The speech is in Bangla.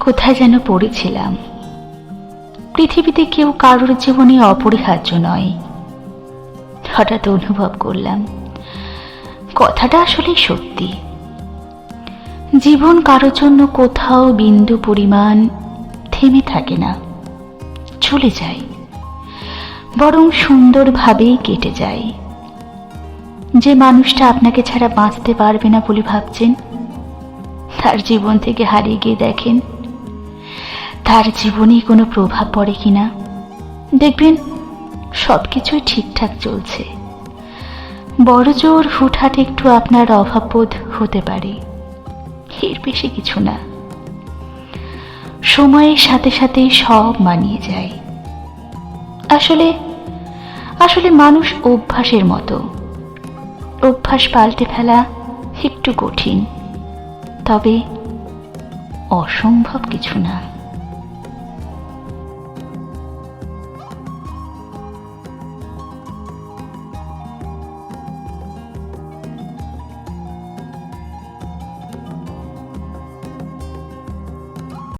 কোথায় যেন পড়েছিলাম। পৃথিবীতে কেউ কারোর জীবনে অপরিহার্য নয়। হঠাৎ অনুভব করলাম, কথাটা আসলে সত্যি। জীবন কারোর জন্য কোথাও বিন্দু পরিমাণ থেমে থাকে না, চলে যায়, বরং সুন্দরভাবেই কেটে যায়। যে মানুষটা আপনাকে ছাড়া বাঁচতে পারবে না বলে ভাবছেন, তার জীবন থেকে হারিয়ে গিয়ে দেখেন তার জীবনে কোনো প্রভাব পড়ে কিনা? দেখবেন সব কিছুই ঠিকঠাক চলছে। বড় জোর হুটহাট একটু আপনার অভাববোধ হতে পারে। এর বেশি কিছু না। সময়ের সাথে সাথে সব মানিয়ে যায়। আসলে আসলে মানুষ অভ্যাসের মতো। অভ্যাস পাল্টে ফেলা একটু কঠিন। তবে অসম্ভব কিছু না।